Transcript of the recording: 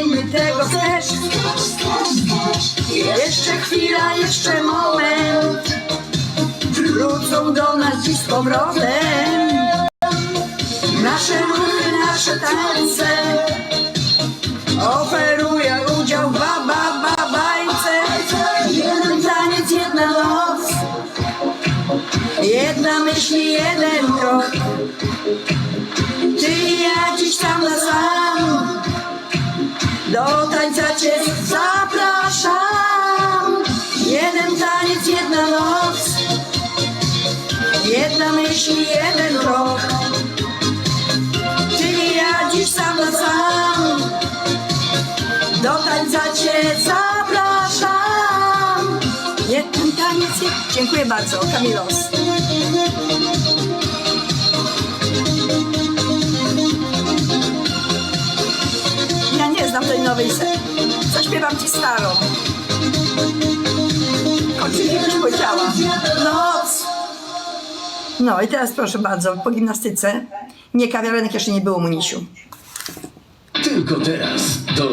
My tego chcesz? Jeszcze chwila, jeszcze moment. Wrócą do nas dziś z powrotem. Nasze ruchy, nasze tańce. Oferuję udział w ba, ba, ba, bajce. Jeden taniec, jedna noc. Jedna myśl, jeden krok. Do tańca cię zapraszam. Jeden taniec, jedna noc. Jedna myśl, jeden krok. Ty ja dziś sam na sam. Do tańca cię zapraszam. Jeden taniec. Dziękuję bardzo, Kamilos. Tej nowej serii. Zaśpiewam ci starą. Kończyki już powiedziała. Noc. No i teraz proszę bardzo, po gimnastyce. Nie, kawiarenek jeszcze nie było, Munisiu. Tylko teraz do